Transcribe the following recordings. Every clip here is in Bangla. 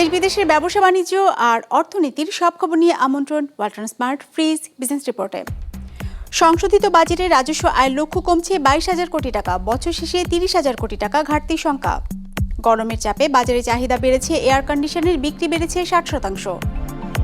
দেশ বিদেশের ব্যবসা বাণিজ্য আর অর্থনীতির সব খবর নিয়ে আমন্ত্রণ ওয়ালটন স্মার্ট ফ্রিজ বিজনেস রিপোর্টে। সংশোধিত বাজেটে রাজস্ব আয়ের লক্ষ্য কমছে বাইশ হাজার কোটি টাকা, বছর শেষে তিরিশ হাজার কোটি টাকা ঘাটতির সংখ্যা। গরমের চাপে বাজারে চাহিদা বেড়েছে, এয়ার কন্ডিশনের বিক্রি বেড়েছে ষাট শতাংশ।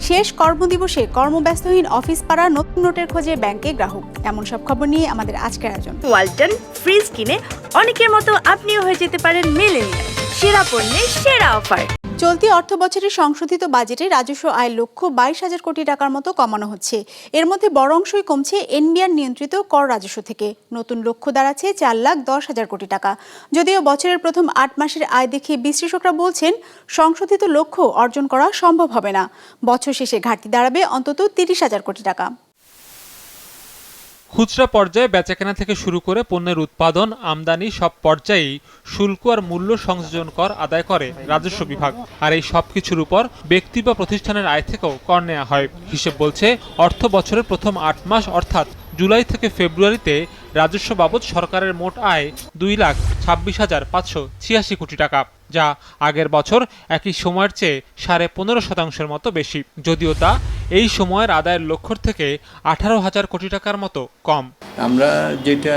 শেষ কর্মদিবসে কর্মব্যস্তহীন অফিস পাড়া নতুন নোটের খোঁজে ব্যাংকে গ্রাহক। এমন সব খবর নিয়ে আমাদের আজকের আয়োজন। ওয়ালটন ফ্রিজ কিনে অনেকের মতো আপনিও হয়ে যেতে পারেন মেলেনিয়া সেরা পণ্যের সেরা অফার। চলতি অর্থ বছরের সংশোধিত বাজেটে রাজস্ব আয়ের লক্ষ্য বাইশ হাজার কোটি টাকার মতো কমানো হচ্ছে। এর মধ্যে বড় অংশই কমছে এনবিআর নিয়ন্ত্রিত কর রাজস্ব থেকে। নতুন লক্ষ্য দাঁড়াচ্ছে চার লাখ দশ হাজার কোটি টাকা। যদিও বছরের প্রথম আট মাসের আয় দেখে বিশ্লেষকরা বলছেন, সংশোধিত লক্ষ্য অর্জন করা সম্ভব হবে না। বছর শেষে ঘাটতি দাঁড়াবে অন্তত তিরিশ হাজার কোটি টাকা। খুচরা পর্যায়ে বেচাকেনা থেকে শুরু করে পণ্যের উৎপাদন, আমদানি সব পর্যায়েই শুল্ক আর মূল্য সংযোজন কর আদায় করে রাজস্ব বিভাগ। আর এই সব কিছুর উপর ব্যক্তি বা প্রতিষ্ঠানের আয় থেকেও কর নেওয়া হয়। হিসেব বলছে, অর্থ বছরের প্রথম আট মাস অর্থাৎ জুলাই থেকে ফেব্রুয়ারিতে রাজস্ব বাবদ সরকারের মোট আয় দুই লাখ ছাব্বিশ হাজার পাঁচশো ছিয়াশি কোটি টাকা যা আগের বছর একই সময়ের চেয়ে সাড়ে পনেরো শতাংশের মতো বেশি। যদিও তা এই সময়ের আদায়ের লক্ষ্যর থেকে আঠারো হাজার কোটি টাকার মতো কম। আমরা যেটা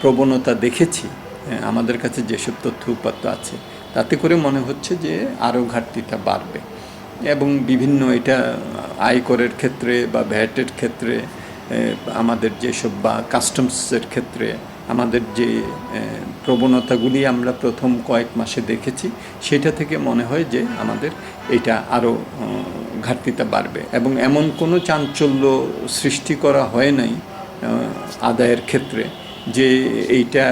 প্রবণতা দেখেছি আহ, আমাদের কাছে যেসব তথ্য উপাত্ত আছে তাতে করে মনে হচ্ছে যে আরও ঘাটতিটা বাড়বে। এবং বিভিন্ন এটা আয়করের ক্ষেত্রে বা ভ্যাটের ক্ষেত্রে আমাদের যেসব বা কাস্টমসের ক্ষেত্রে আমাদের যে প্রবণতাগুলি আমরা প্রথম কয়েক মাসে দেখেছি, সেটা থেকে মনে হয় যে আমাদের এটা আরও ঘাটতিটা বাড়বে। এবং এমন কোনো চাঞ্চল্য সৃষ্টি করা হয় নাই আদায়ের ক্ষেত্রে, যে এইটা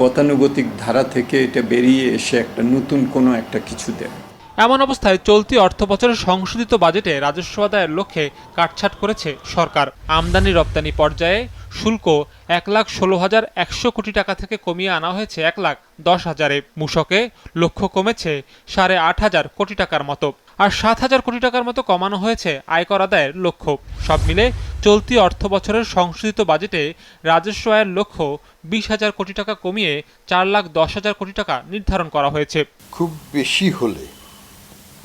গতানুগতিক ধারা থেকে এটা বেরিয়ে এসে একটা নতুন কোনো একটা কিছু দেয়। এমন অবস্থায় চলতি অর্থ বছরের সংশোধিত বাজেটে রাজস্ব আদায়ের লক্ষ্যে কাটছাট করেছে সরকার। আমদানি রপ্তানি পর্যায়ে শুল্ক এক লাখ ষোলো হাজার একশো কোটি টাকা থেকে কমিয়ে আনা হয়েছে এক লাখ দশ হাজারে। মূসকে লক্ষ্য কমেছে সাড়ে আট হাজার কোটি টাকার মতো। আর সাত হাজার কোটি টাকার মতো কমানো হয়েছে আয়কর আদায়ের লক্ষ্য। সব মিলে চলতি অর্থ বছরের সংশোধিত বাজেটে রাজস্ব আয়ের লক্ষ্য বিশ হাজার কোটি টাকা কমিয়ে চার লাখ দশ হাজার কোটি টাকা নির্ধারণ করা হয়েছে। খুব বেশি হলে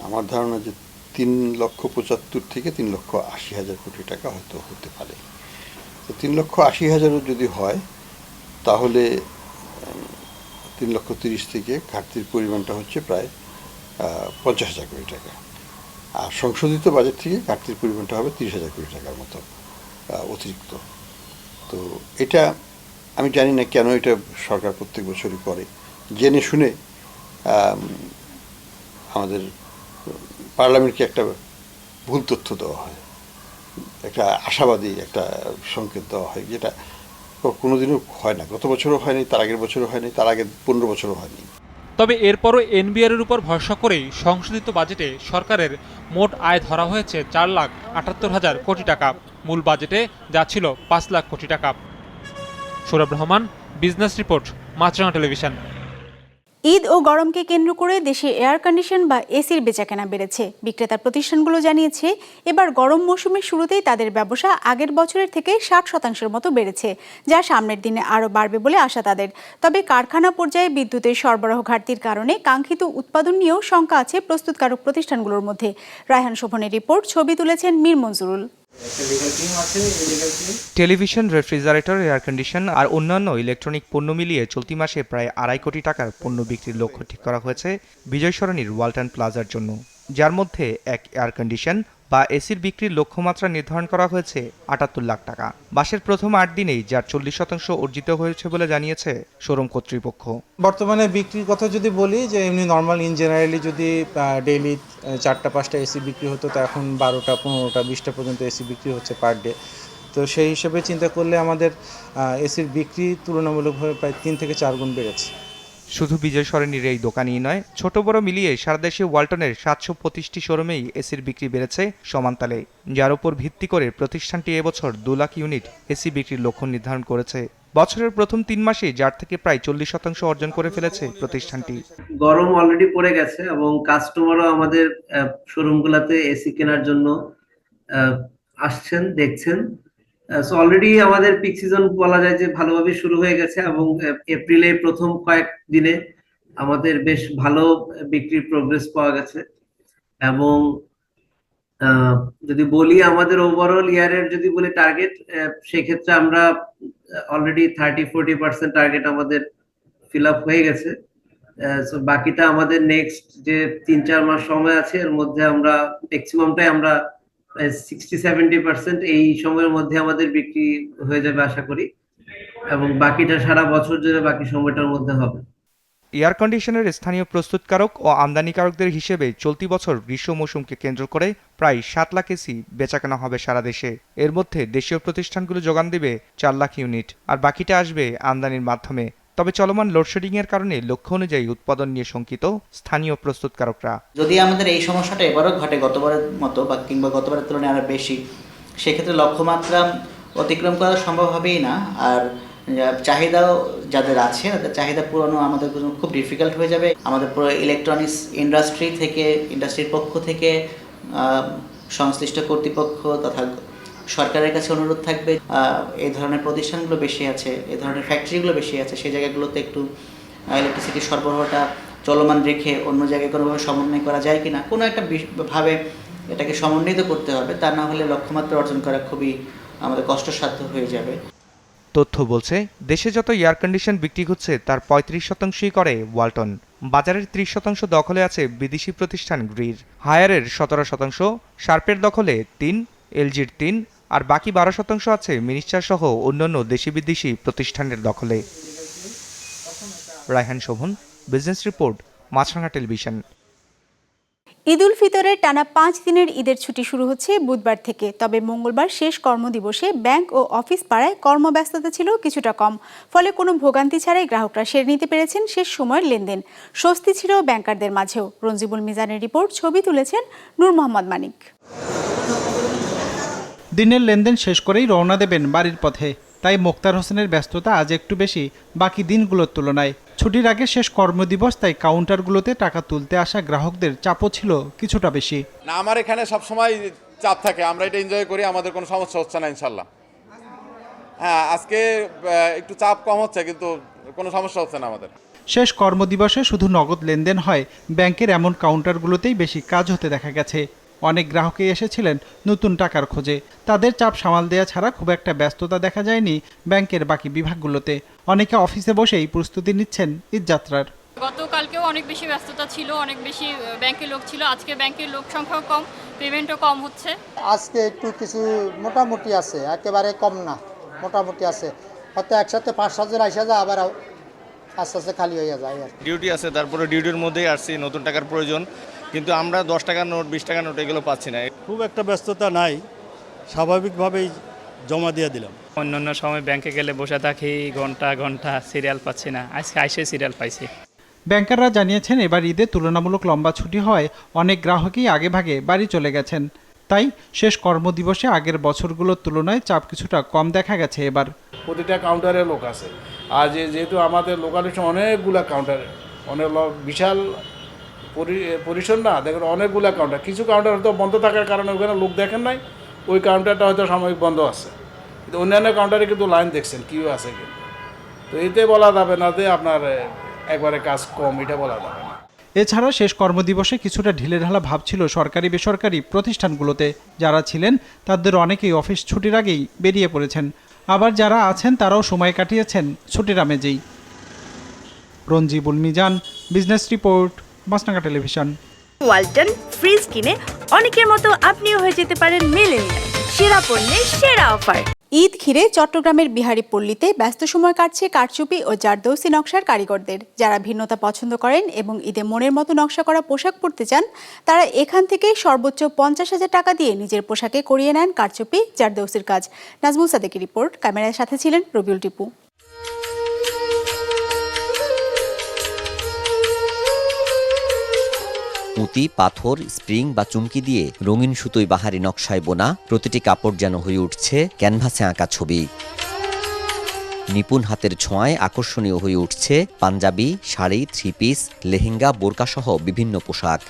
আমার ধারণা যে তিন লক্ষ পঁচাত্তর থেকে তিন লক্ষ আশি হাজার কোটি টাকা হয়তো হতে পারে। তো তিন লক্ষ আশি হাজারও যদি হয়, তাহলে তিন লক্ষ তিরিশ থেকে ঘাটতির পরিমাণটা হচ্ছে প্রায় পঞ্চাশ হাজার কোটি টাকা। আর সংশোধিত বাজেট থেকে ঘাটতির পরিমাণটা হবে তিরিশ হাজার কোটি টাকার মতো অতিরিক্ত। তো এটা আমি জানি না কেন এটা সরকার প্রত্যেক বছরই করে। জেনে শুনে আমাদের পার্লামেন্টকে একটা ভুল তথ্য দেওয়া হয়, একটা আশাবাদী একটা সংকেত দেওয়া হয়, যেটা কোনোদিনও হয় না। গত বছরও হয়নি, তার আগের বছরও হয়নি, তার আগের পনেরো বছরও হয়নি। তবে এরপরও এনবিআর এর উপর ভরসা করেই সংশোধিত বাজেটে সরকারের মোট আয় ধরা হয়েছে চার লাখ আটাত্তর হাজার কোটি টাকা। মূল বাজেটে যা ছিল পাঁচ লাখ কোটি টাকা। Sourav Rahman, business report, Maasranga television. Eid ও গরমকে কেন্দ্র করে দেশে এয়ার কন্ডিশন বা এসির বেচাকেনা বেড়েছে। বিক্রেতা প্রতিষ্ঠানগুলো জানিয়েছে, এবার গরম মৌসুমের শুরুতেই তাদের ব্যবসা আগের বছরের থেকে ষাট শতাংশের মতো বেড়েছে, যা সামনের দিনে আরও বাড়বে বলে আশা তাদের। তবে কারখানা পর্যায়ে বিদ্যুতের সরবরাহ ঘাটতির কারণে কাঙ্ক্ষিত উৎপাদন নিয়েও শঙ্কা আছে প্রস্তুতকারক প্রতিষ্ঠানগুলোর মধ্যে। রায়হান শোভনের রিপোর্ট, ছবি তুলেছেন Mir Manjurul. Television, refrigerator, air condition আর অন্যান্য ইলেকট্রনিক পণ্য মিলিয়ে চলতি মাসে প্রায় আড়াই কোটি টাকার পণ্য বিক্রির লক্ষ্য ঠিক করা হয়েছে বিজয় সরণির ওয়ালটন প্লাজার জন্য, যার মধ্যে এক এয়ার কন্ডিশন বা এসির বিক্রির লক্ষ্যমাত্রা নির্ধারণ করা হয়েছে আটাত্তর লাখ টাকা। মাসের প্রথম আট দিনেই, যার চল্লিশ শতাংশ অর্জিত হয়েছে বলে জানিয়েছে শোরুম কর্তৃপক্ষ। বর্তমানে বিক্রির কথা যদি বলি, যে এমনি নর্মাল ইন জেনারেলি যদি ডেইলি চারটা, পাঁচটা এসি বিক্রি হতো, তো এখন বারোটা, পনেরোটা, বিশটা পর্যন্ত এসি বিক্রি হচ্ছে পার ডে তো সেই হিসেবে চিন্তা করলে আমাদের এসির বিক্রি তুলনামূলকভাবে প্রায় তিন থেকে চার গুণ বেড়েছে। শুধু বিজয় সরণির এই দোকানই নয়, ছোট বড় মিলিয়ে সারা দেশে ওয়ালটনের সাতশো পঁচিশটি শোরুমেই এসির বিক্রি বেড়েছে সমানতালে, যার উপর ভিত্তি করে প্রতিষ্ঠানটি এবছর দু লাখ ইউনিট এসি বিক্রির লক্ষ্য নির্ধারণ করেছে। বছরের প্রথম তিন মাসে যার থেকে প্রায় চল্লিশ শতাংশ অর্জন করে ফেলেছে প্রতিষ্ঠানটি। গরম অলরেডি পড়ে গেছে এবং কাস্টমারও আমাদের শোরুম গুলাতে এসি কেনার জন্য আসছেন, দেখছেন। সো অলরেডি আমাদের পিক সিজন বলা যায় যে ভালোভাবে শুরু হয়ে গেছে এবং এপ্রিলে প্রথম কয়েক দিনে আমাদের বেশ ভালো বিক্রির প্রোগ্রেস পাওয়া গেছে। এবং যদি বলি আমাদের ওভারঅল ইয়ারের যদি বলি টার্গেট সেক্ষেত্রে আমরা already thirty forty percent target আমাদের ফিল আপ হয়ে গেছে। বাকিটা আমাদের নেক্সট যে তিন চার মাস সময় আছে, এর মধ্যে আমরা ম্যাক্সিমামটাই আমরা সিক্সটি সেভেন্টি পার্সেন্ট এই সময়ের মধ্যে আমাদের বিক্রি হয়ে যাবে আশা করি। এবং বাকিটা সারা বছর জুড়ে বাকি সময়টার মধ্যে হবে। এয়ার কন্ডিশনের স্থানীয় প্রস্তুতকারক ও আমদানিকারকদের হিসেবে চলতি বছর গ্রীষ্ম মৌসুমকে কেন্দ্র করে প্রায় সাত লাখ এসি বেচাকেনা হবে সারা দেশে। এর মধ্যে দেশীয় প্রতিষ্ঠানগুলো যোগান দেবে চার লাখ ইউনিট, আর বাকিটা আসবে আমদানির মাধ্যমে। তবে চলমান লোডশেডিং এর কারণে লক্ষ্য অনুযায়ী উৎপাদন নিয়ে শঙ্কিত স্থানীয় প্রস্তুতকারকরা। যদি আমাদের এই সমস্যাটা এবারও ঘটে গতবারের মতো বা কিংবা গতবারের তুলনায় আরও বেশি, সেক্ষেত্রে লক্ষ্যমাত্রা অতিক্রম করা সম্ভব হবেই না। আর চাহিদাও যাদের আছে, তাদের চাহিদা পূরণও আমাদের জন্য খুব ডিফিকাল্ট হয়ে যাবে। আমাদের পুরো ইলেকট্রনিক্স ইন্ডাস্ট্রি থেকে ইন্ডাস্ট্রির পক্ষ থেকে সংশ্লিষ্ট কর্তৃপক্ষ তথা সরকারের কাছে অনুরোধ থাকবে এই ধরনের প্রতিষ্ঠানগুলো বেশি আছে, এ ধরনের ফ্যাক্টরিগুলো বেশি আছে সেই জায়গাগুলোতে একটু ইলেকট্রিসিটি সরবরাহটা চলমান রেখে অন্য জায়গায় কোনোভাবে সমন্বয় করা যায় কিনা, কোনো একটা ভাবে এটাকে সমন্বিত করতে হবে, তা না হলে লক্ষ্যমাত্রা অর্জন করা খুবই আমাদের কষ্টসাধ্য হয়ে যাবে। তথ্য বলছে, দেশে যত এয়ার কন্ডিশন বিক্রি হচ্ছে, তার পঁয়ত্রিশ শতাংশই করে ওয়ালটন। বাজারের ত্রিশ শতাংশ দখলে আছে বিদেশি প্রতিষ্ঠান গ্রির। হায়ারের সতেরো শতাংশ, শার্পের দখলে তিন, এলজির তিন আর বাকি বারো শতাংশ আছে মিনিস্টার সহ অন্যান্য দেশি বিদেশি প্রতিষ্ঠানের দখলে। Raihan Shovon, business report, Maasranga television. Eid ul ফিতরের টানা পাঁচ দিনের ঈদের ছুটি শুরু হচ্ছে বুধবার থেকে, তবে মঙ্গলবার শেষ কর্মদিবসে ব্যাংক ও অফিস পাড়ায় কর্মব্যস্ততা ছিল কিছুটা কম, ফলে কোনো ভোগান্তি ছাড়াই গ্রাহকরা সেরে নিতে পেরেছেন শেষ সময়ের লেনদেন। স্বস্তি ছিল ব্যাংকারদের মাঝেও। রঞ্জিবুল মিজানের রিপোর্ট, ছবি তুলেছেন নূর মোহাম্মদ মানিক। দিনের লেনদেন শেষ করেই রওনা দেবেন বাড়ির পথে। তাই মোক্তার হোসেনের ব্যস্ততা আজ একটু বেশি বাকি দিনগুলোর তুলনায়। ছুটির আগে শেষ কর্মদিবস তাই কাউন্টারগুলোতে টাকা তুলতে আসা গ্রাহকদের চাপও ছিল কিছুটা বেশি। না আমার এখানে সব সময় চাপ থাকে আমরা এটা এনজয় করি আমাদের কোনো সমস্যা হচ্ছে না ইনশাল্লাহ হ্যাঁ আজকে একটু চাপ কম হচ্ছে কিন্তু কোনো সমস্যা হচ্ছে না আমাদের। শেষ কর্মদিবসে শুধু নগদ লেনদেন হয় ব্যাংকের এমন কাউন্টারগুলোতেই বেশি কাজ হতে দেখা গেছে। অনেক গ্রাহকই এসেছিলেন নতুন টাকার খোঁজে। তাদের চাপ সামাল দেওয়া ছাড়া খুব একটা ব্যস্ততা দেখা যায়নি ব্যাংকের বাকি বিভাগগুলোতে। অনেকে অফিসে বসেই প্রস্তুতি নিচ্ছেন ঈদযাত্রার। গতকালকেও অনেক বেশি ব্যস্ততা ছিল অনেক বেশি ব্যাংকের লোক ছিল। আজকে ব্যাংকের লোক সংখ্যাও কম পেমেন্টও কম হচ্ছে। আজকে একটু কিছু মোটামুটি আছে একেবারে কম না মোটামুটি আছে। হয়তো একসাথে পাঁচ হাজার আসা যায় আবার আস্তে আস্তে খালি হয়ে যায় আর ডিউটি আছে তারপরে ডিউটির মধ্যেই আসছি নতুন টাকার প্রয়োজন। কিন্তু আমরা দশ টাকার নোট বিশ টাকার নোট এগুলো পাচ্ছি না। খুব একটা ব্যস্ততা নাই স্বাভাবিকভাবেই জমা দিয়ে দিলাম। অন্যান্য সময় ব্যাংকে গেলে বসে থাকি ঘণ্টা ঘণ্টা সিরিয়াল পাচ্ছি না। আজকে আইসে সিরিয়াল পাইছি। ব্যাংকাররা জানিয়েছেন এবার ঈদে তুলনামূলক লম্বা ছুটি হয় অনেক গ্রাহকই আগেভাগে বাড়ি চলে গেছেন। তাই শেষ কর্মদিবসে আগের বছরগুলোর তুলনায় চাপ কিছুটা কম দেখা গেছে এবার। প্রতিটা কাউন্টারে লোক আছে। আর যে যেহেতু আমাদের লোকালিটি অনেকগুলা কাউন্টার অনেক বিশাল পরিসর না, দেখেন অনেকগুলো কাউন্টার কিছু কাউন্টার হয়তো বন্ধ থাকার কারণে ওখানে লোক দেখেন নাই, ওই কাউন্টারটা হয়তো সাময়িক বন্ধ আছে। কিন্তু অন্যান্য কাউন্টারে কিন্তু লাইন দেখছেন কিউ আছে কিন্তু। তো এতে বলা যাবে না যে আপনার একবারে কাজ কম, এটা বলা যাবে না। এছাড়া শেষ কর্মদিবসে কিছুটা ঢিলেঢালা ভাব ছিল সরকারি বেসরকারি প্রতিষ্ঠানগুলোতে। যারা ছিলেন, তাদের অনেকেই অফিস ছুটির আগেই বেরিয়ে পড়েছেন। আবার যারা আছেন, তারাও সময় কাটিয়েছেন ছুটির আমেজেই। Ranjibul Mizan, business report. মাসনাকা television. Walton fridge কিনে অনেকের মতো আপনিও হয়ে যেতে পারেন মেলেনিয়া সেরা পণ্যের সেরা অফার। ঈদ ঘিরে চট্টগ্রামের বিহারি পল্লীতে ব্যস্ত সময় কাটছে কারচুপি ও জারদৌসি নকশার কারিগরদের। যারা ভিন্নতা পছন্দ করেন এবং ঈদে মনের মতো নকশা করা পোশাক পরতে চান তারা এখান থেকে সর্বোচ্চ পঞ্চাশ হাজার টাকা দিয়ে নিজের পোশাকে করিয়ে নেন কারচুপি জারদৌসির কাজ। নাজমুল সাদেকের রিপোর্ট ক্যামেরার সাথে ছিলেন রবিউল টিপু। পুঁতি, পাথর, স্প্রিং বা চুমকি দিয়ে রঙিন সুতোয় বাহারি নকশায় বোনা, প্রতিটি কাপড় যেন হয়ে উঠছে ক্যানভাসে আঁকা ছবি। নিপুণ হাতের ছোঁয়ায় আকর্ষণীয় হয়ে উঠছে পাঞ্জাবি, শাড়ি থ্রি পিস লেহেঙ্গা, বোরকাসহ বিভিন্ন পোশাক।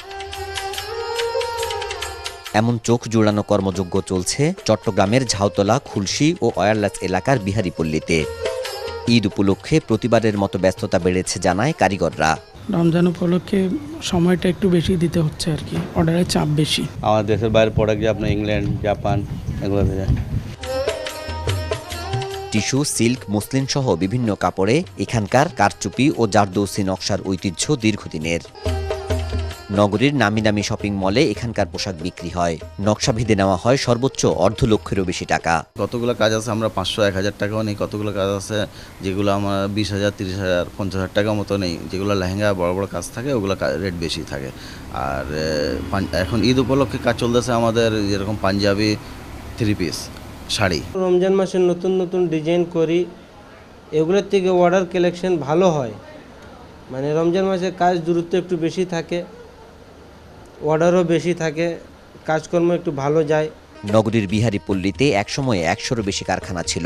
এমন চোখ জোড়ানো কর্মযজ্ঞ চলছে চট্টগ্রামের ঝাউতলা, খুলশি ও অয়ারলাস এলাকার বিহারিপল্লীতে। ঈদ উপলক্ষে প্রতিবারের মতো ব্যস্ততা বেড়েছে জানায় কারিগররা। রমজান উপলক্ষে সময়টা একটু বেশি দিতে হচ্ছে আর কি অর্ডারের চাপ বেশি। আমার দেশের বাইরে প্রোডাক্ট যে আপনার ইংল্যান্ড জাপান এগুলো যায়। টিস্যু সিল্ক মুসলিন সহ বিভিন্ন কাপড়ে এখানকার কারচুপি ও জারদৌসি নকশার ঐতিহ্য দীর্ঘদিনের। নগরীর নামি দামি শপিং মলে এখানকার পোশাক বিক্রি হয়। নকশা ভেদে নেওয়া হয় সর্বোচ্চ অর্ধ লক্ষেরও বেশি টাকা। কতগুলো কাজ আছে আমরা পাঁচশো এক হাজার টাকাও নেই। কতগুলো কাজ আছে যেগুলো আমার বিশ হাজার তিরিশ হাজার পঞ্চাশ হাজার টাকা মতো নেই। যেগুলো লেহেঙ্গা বড় বড় কাজ থাকে ওগুলো রেট বেশি থাকে। আর এখন ঈদ উপলক্ষে কাজ চলতেছে আমাদের যেরকম পাঞ্জাবি থ্রি পিস শাড়ি। রমজান মাসে নতুন নতুন ডিজাইন করি এগুলোর থেকে অর্ডার কালেকশন ভালো হয়। মানে রমজান মাসে কাজ দূরত্ব একটু বেশি থাকে। অর্ডারও বেশি থাকে কাজকর্ম একটু ভালো যায়। নগরীর বিহারি পল্লীতে একসময় একশোরও বেশি কারখানা ছিল।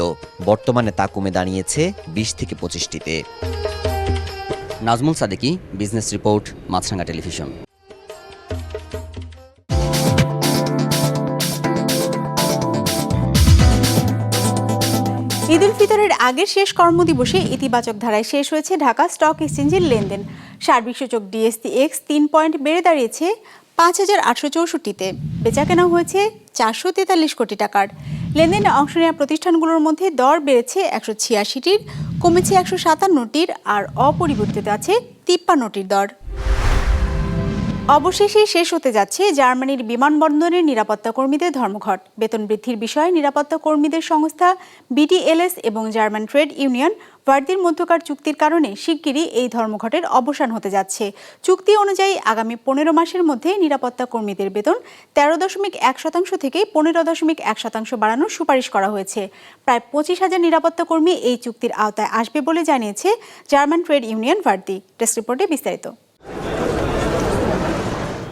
বর্তমানে তা কমে দাঁড়িয়েছে বিশ থেকে পঁচিশটিতে। Nazmul Sadeki business report Maasranga television. Eid ul ফিতরের আগের শেষ কর্মদিবসে ইতিবাচক ধারায় শেষ হয়েছে ঢাকা স্টক এক্সচেঞ্জের লেনদেন। সার্বিক সূচক ডিএসসি এক্স তিন পয়েন্ট বেড়ে দাঁড়িয়েছে পাঁচ হাজার আটশো চৌষট্টিতে। বেচা কেনা হয়েছে চারশো তেতাল্লিশ কোটি টাকার। লেনদেনে অংশ নেওয়া প্রতিষ্ঠানগুলোর মধ্যে দর বেড়েছে একশো ছিয়াশিটির, কমেছে একশো সাতান্নটির আর অপরিবর্তিত আছে তিপ্পান্নটির দর। অবশেষে শেষ হতে যাচ্ছে জার্মানির বিমানবন্দরের নিরাপত্তা কর্মীদের ধর্মঘট। বেতন বৃদ্ধির বিষয়ে নিরাপত্তা কর্মীদের সংস্থা বিডিএলএস এবং জার্মান ট্রেড ইউনিয়ন ভার্দির মধ্যকার চুক্তির কারণে শিগগিরই এই ধর্মঘটের অবসান হতে যাচ্ছে। চুক্তি অনুযায়ী আগামী পনেরো মাসের মধ্যে নিরাপত্তা কর্মীদের বেতন তেরো দশমিক এক শতাংশ থেকে পনেরো দশমিক এক শতাংশ বাড়ানোর সুপারিশ করা হয়েছে। প্রায় পঁচিশ হাজার নিরাপত্তা কর্মী এই চুক্তির আওতায় আসবে বলে জানিয়েছে জার্মান ট্রেড ইউনিয়ন ভার্দি টেস্ট রিপোর্টে বিস্তারিত।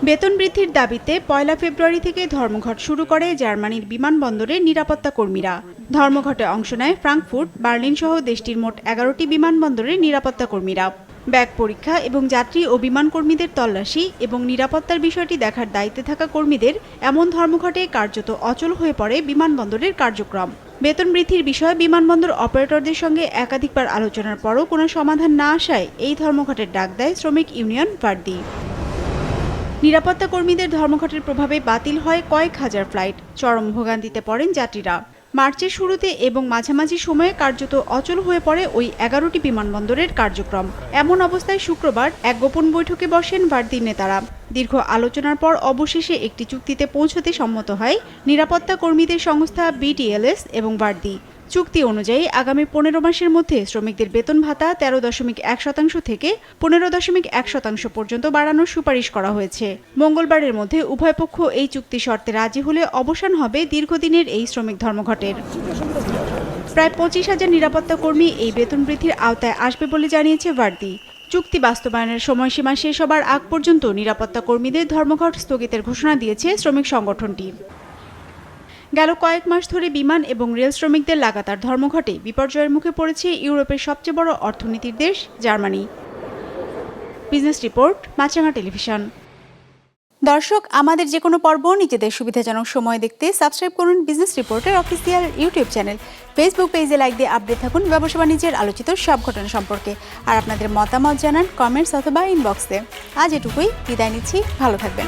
বেতন বৃদ্ধির দাবিতে পয়লা ফেব্রুয়ারি থেকে ধর্মঘট শুরু করে জার্মানির বিমানবন্দরের নিরাপত্তা কর্মীরা। ধর্মঘটে অংশ নেয় ফ্রাঙ্কফুর্ট, বার্লিন সহ দেশটির মোট এগারোটি বিমানবন্দরের নিরাপত্তা কর্মীরা। ব্যাগ পরীক্ষা এবং যাত্রী ও বিমান কর্মীদের তল্লাশি এবং নিরাপত্তার বিষয়টি দেখার দায়িত্বে থাকা কর্মীদের এমন ধর্মঘটে কার্যত অচল হয়ে পড়ে বিমানবন্দরের কার্যক্রম। বেতন বৃদ্ধির বিষয়ে বিমানবন্দর অপারেটরদের সঙ্গে একাধিকবার আলোচনার পরও কোনো সমাধান না আসায় এই ধর্মঘটের ডাক দেয় শ্রমিক ইউনিয়ন ভার্দি। নিরাপত্তা কর্মীদের ধর্মঘটের প্রভাবে বাতিল হয় কয়েক হাজার ফ্লাইট। চরম ভোগান্তিতে পড়েন যাত্রীরা। মার্চের শুরুতে এবং মাঝামাঝি সময়ে কার্যত অচল হয়ে পড়ে ওই এগারোটি বিমানবন্দরের কার্যক্রম। এমন অবস্থায় শুক্রবার এক গোপন বৈঠকে বসেন ভারতীয় নেতারা। দীর্ঘ আলোচনার পর অবশেষে একটি চুক্তিতে পৌঁছতে সম্মত হয় নিরাপত্তা কর্মীদের সংস্থা বিটিএলএস এবং ভার্দি চুক্তি অনুযায়ী আগামী পনেরো মাসের মধ্যে শ্রমিকদের বেতন ভাতা তেরো দশমিক এক শতাংশ থেকে পনেরো দশমিক এক শতাংশ পর্যন্ত বাড়ানোর সুপারিশ করা হয়েছে। মঙ্গলবারের মধ্যে উভয় পক্ষ এই চুক্তি শর্তে রাজি হলে অবসান হবে দীর্ঘদিনের এই শ্রমিক ধর্মঘটের। প্রায় পঁচিশ হাজার নিরাপত্তা কর্মী এই বেতন বৃদ্ধির আওতায় আসবে বলে জানিয়েছে ভার্দি চুক্তি বাস্তবায়নের সময়সীমা শেষ হবার আগ পর্যন্ত নিরাপত্তা কর্মীদের ধর্মঘট স্থগিতের ঘোষণা দিয়েছে শ্রমিক সংগঠনটি। গেল কয়েক মাস ধরে বিমান এবং রেল শ্রমিকদের লাগাতার ধর্মঘটে বিপর্যয়ের মুখে পড়েছে ইউরোপের সবচেয়ে বড় অর্থনীতির দেশ, Germany. Business report, Maasranga television. দর্শক, আমাদের যে কোনো পর্ব নিজেদের সুবিধাজনক সময় দেখতে সাবস্ক্রাইব করুন বিজনেস রিপোর্টের অফিসিয়াল ইউটিউব চ্যানেল। ফেসবুক পেজে লাইক দিয়ে আপডেট থাকুন ব্যবসা বাণিজ্যের আলোচিত সব ঘটনা সম্পর্কে। আর আপনাদের মতামত জানান কমেন্টস অথবা ইনবক্সে আজ এটুকুই, বিদায় নিচ্ছি, ভালো থাকবেন।